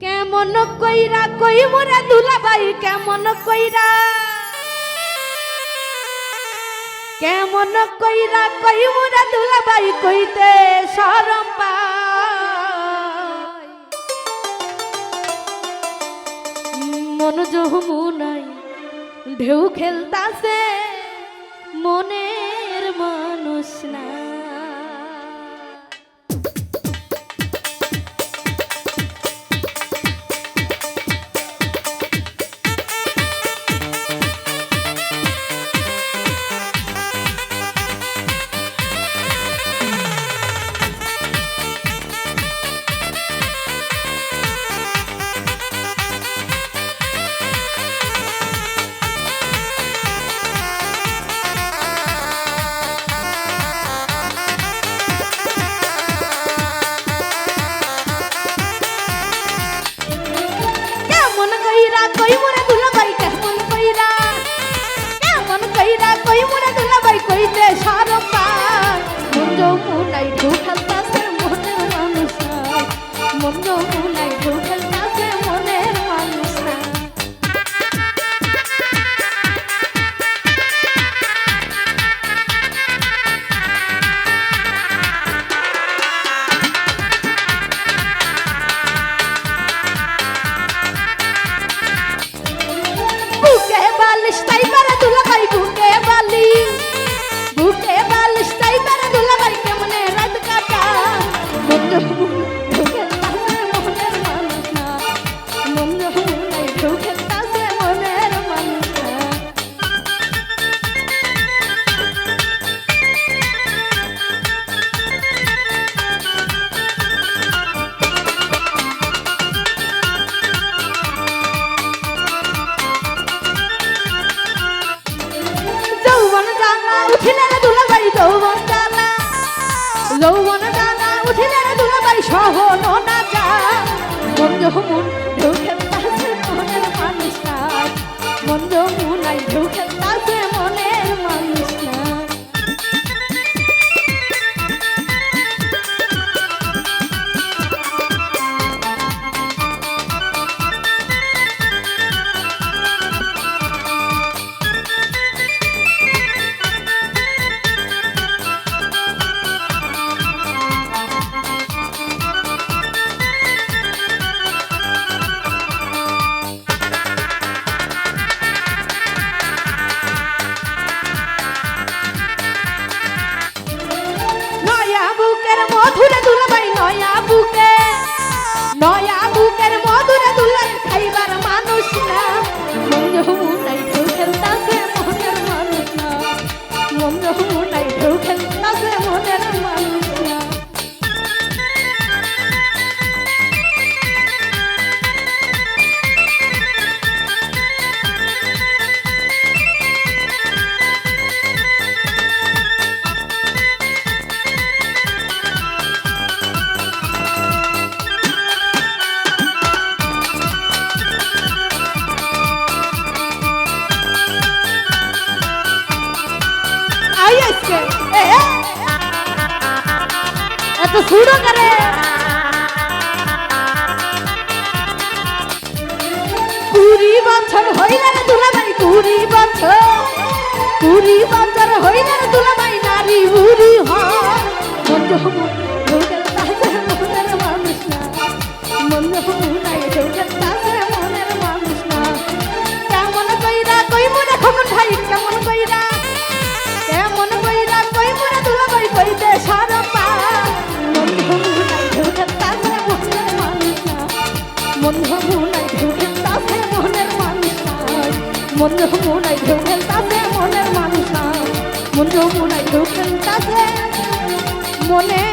কেমন কইরা কই মোরা দুলা ভাই, কেমন কইরা? কেমন কইরা কই মোরা দুলা ভাই কইতে শরম মনোযোগ মুনাই ঢেউ খেলতাছে, মনের মানুষ না যৌবন দানা উঠে দাঁড়া দুলাবাই সহ না যা মন যৌবন ঢেউ খেলতে মনের মন যৌবন আই ঢেউ તો સુડો કરે কুড়ি বছর হইলেন দুলাভাই কুড়ি বছর। কুড়ি বছর হইলেন দুলা মনের মানুষ না। মনে